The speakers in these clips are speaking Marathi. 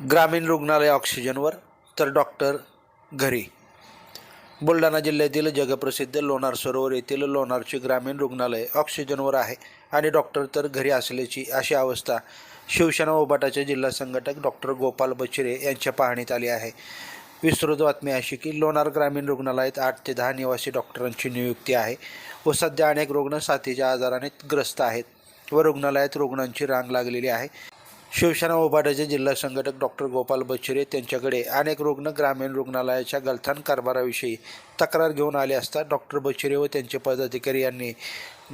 ग्रामीण रुग्णालय ऑक्सिजनवर तर डॉक्टर घरी. बुलढाणा जिल्ह्यातील जगप्रसिद्ध लोणार सरोवर येथील लोणारचे ग्रामीण रुग्णालय ऑक्सिजनवर आहे आणि डॉक्टर तर घरी असल्याची अशी अवस्था शिवसेना ओबाटाचे जिल्हा संघटक डॉक्टर गोपाल बचिरे यांच्या पाहणीत आली आहे. विस्तृत बातमी अशी की लोणार ग्रामीण रुग्णालयात आठ ते दहा निवासी डॉक्टरांची नियुक्ती आहे व सध्या अनेक रुग्ण साथीच्या आजाराने ग्रस्त आहेत व रुग्णालयात रुग्णांची रांग लागलेली आहे. शिवसेना उभाटाचे जिल्हा संघटक डॉक्टर गोपाल बचुरे त्यांच्याकडे अनेक रुग्ण ग्रामीण रुग्णालयाच्या गलथान कारभाराविषयी तक्रार घेऊन आले असता डॉक्टर बचुरे व त्यांचे पदाधिकारी यांनी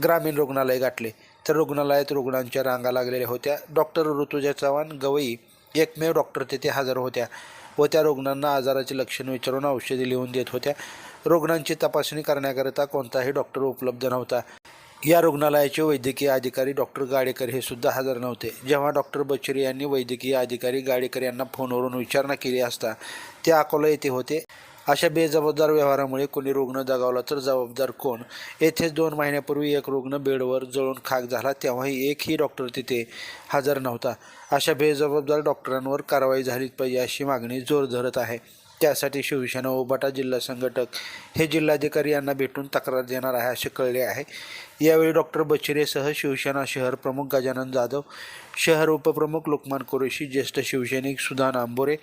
ग्रामीण रुग्णालय गाठले. तर रुग्णालयात रुग्णांच्या रांगा लागलेल्या होत्या. डॉक्टर ऋतुजा चव्हाण गवई एकमेव डॉक्टर तेथे हजर होत्या व त्या रुग्णांना आजाराचे लक्षण विचारून औषधे लिहून देत होत्या. रुग्णांची तपासणी करण्याकरिता कोणताही डॉक्टर उपलब्ध नव्हता. या रुग्णालयाचे वैद्यकीय अधिकारी डॉक्टर गाडेकर हे सुद्धा हजर नव्हते. जेव्हा डॉक्टर बच्चरी यांनी वैद्यकीय अधिकारी गाडेकर यांना फोनवरून विचारणा केली असता ते अकोला येथे होते. अशा बेजबाबदार व्यवहारामुळे कोणी रुग्ण दगावला तर जबाबदार कोण? येथेच दोन महिन्यापूर्वी एक रुग्ण बेडवर जळून खाक झाला तेव्हाही एकही डॉक्टर तिथे हजर नव्हता. अशा बेजबाबदार डॉक्टरांवर कारवाई झालीच पाहिजे अशी मागणी जोर धरत आहे. त्यासाठी शिवसेना उबाटा जिल्हा संघटक हे जिल्हाधिकारी यांना भेटून तक्रार देणार आहे असे कळले आहे. यावेळी डॉक्टर बचिरेसह शिवसेना शहर प्रमुख गजानन जाधव शहर उपप्रमुख लोकमान कुरेशी ज्येष्ठ शिवसैनिक सुधान आंबोरे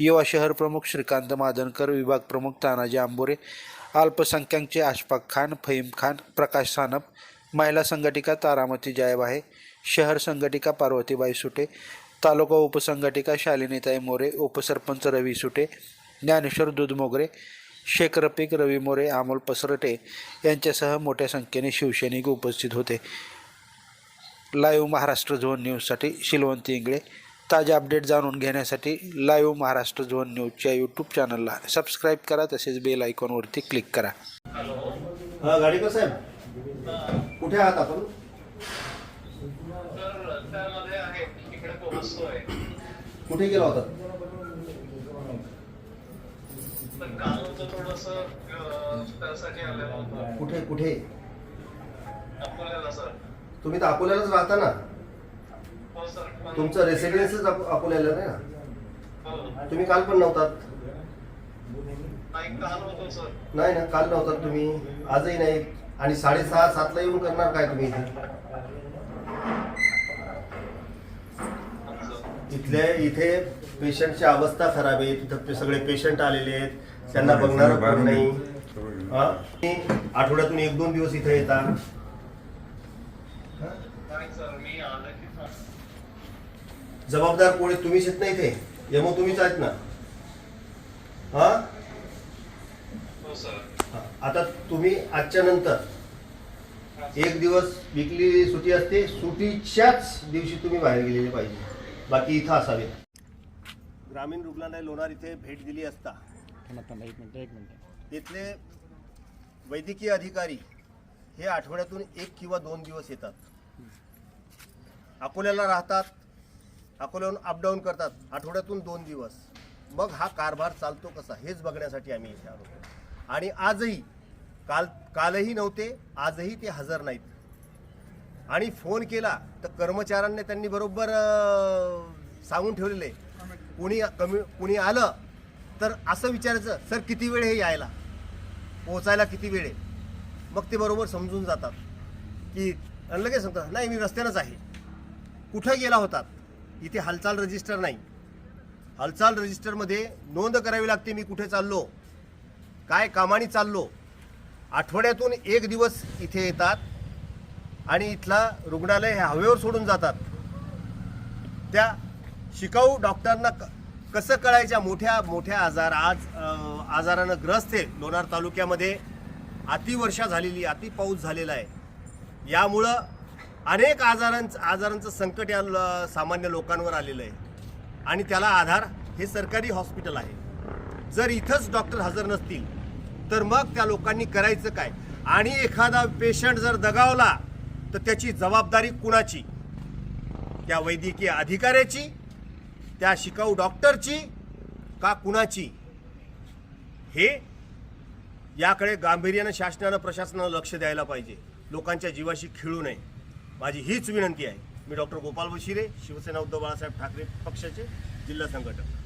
युवा शहर प्रमुख श्रीकांत मादनकर विभाग प्रमुख तानाजी आंबोरे अल्पसंख्याकचे आशफाक खान फहीम खान प्रकाश सानप महिला संघटिका तारामती जायबाहे शहर संघटिका पार्वतीबाई सुटे तालुका उपसंघटिका शालिनीताई मोरे उपसरपंच रवी सुटे ज्ञानेश्वर दुधमोगरे शेख रफिक रवी मोरे अमोल पसरटे यांच्यासह मोठ्या संख्येने शिवसैनिक उपस्थित होते. लाईव्ह महाराष्ट्र झोन न्यूजसाठी शिलवंती इंगळे. ताजे अपडेट जाणून घेण्यासाठी लाईव्ह महाराष्ट्र झोन न्यूजच्या यूट्यूब चॅनलला सबस्क्राईब करा तसेच बेल आयकॉनवरती क्लिक करा. गाडीकर साहेब कुठे आहात आपण? कुठे गेला होता पण काल होतं थोडस त्यासाठी आलेलं होतं. कुठे कुठे? अकोल्याला सर. तुम्ही तर अकोल्यालाच राहता ना? हो सर. पण- तुमचं रेसिडेन्सच अकोल्याला नाही ना? हो. तुम्ही काल पण नव्हतात? नाही काल होतो सर. नाही ना काल नव्हतात तुम्ही. आजही नाही. आणि साडेसहा सातला येऊन करणार काय तुम्ही इथे? इथले इथे पेशंटची अवस्था खराब आहे. तिथं पे- सगळे पेशंट आलेले आहेत. त्यांना बघणार कोण नाही. हा? आठवड्यातून एक दोन दिवस इथे येता. हा? नाही सर मी आलं की जबाबदार कोणी तुम्हीच येत नाही इथे? यमो तुम्हीच आहेत ना? हा? हो सर. हा. आता तुम्ही आजच्या नंतर एक दिवस विकली सुटी असते. सुटीच्याच दिवशी तुम्ही बाहेर गेलेले पाहिजे. बाकी इथं असावे. ग्रामीण रुग्णालय लोणार इथे भेट दिली असता. इथले वैद्यकीय अधिकारी हे आठवड्यातून एक किंवा दोन दिवस येतात. अकोल्याला राहतात अकोल्याहून अपडाऊन करतात आठवड्यातून दोन दिवस. मग हा कारभार चालतो कसा हेच बघण्यासाठी आम्ही इथे आलो आणि आजही काल कालही नव्हते आजही ते हजर नाहीत. आणि फोन केला तर कर्मचाऱ्यांनी त्यांनी बरोबर अं, सांगून ठेवलेले. कुणी कमी कुणी आलं तर असं विचारायचं सर किती वेळ हे यायला? पोहोचायला किती वेळ आहे? मग ते बरोबर समजून जातात की लगेच सांगतात नाही मी रस्त्यानंच आहे. कुठं गेला होतात इथे हालचाल रजिस्टर नाही. हालचाल रजिस्टरमध्ये नोंद करावी लागते मी कुठे चाललो? काय कामाने चाललो? आठवड्यातून एक दिवस इथे येतात आणि इथला रुग्णालय हे हवेवर सोडून जातात. त्या शिकाऊ डॉक्टरांना क- कसं कळायच्या मोठ्या मोठ्या आजार? आज आजारानं ग्रस्त आहे लोणार तालुक्यामध्ये. अतिवर्षा झालेली अति पाऊस झालेला आहे. यामुळं अनेक आजारांचं आजारांचं संकट या सामान्य लोकांवर आलेलं आहे. आणि त्याला आधार हे सरकारी हॉस्पिटल आहे. जर इथंच डॉक्टर हजर नसतील तर मग त्या लोकांनी करायचं काय? आणि एखादा पेशंट जर दगावला तर त्याची जबाबदारी कुणाची? त्या वैद्यकीय अधिकाऱ्याची त्या शिकाऊ डॉक्टरची का कुणाची? हे याकडे गांभीर्यानं शासनानं प्रशासनानं लक्ष द्यायला पाहिजे. लोकांच्या जीवाशी खेळू नये. माझी हीच विनंती आहे. मी डॉक्टर गोपाल बशिरे शिवसेना उद्धव बाळासाहेब ठाकरे पक्षाचे जिल्हा संघटक.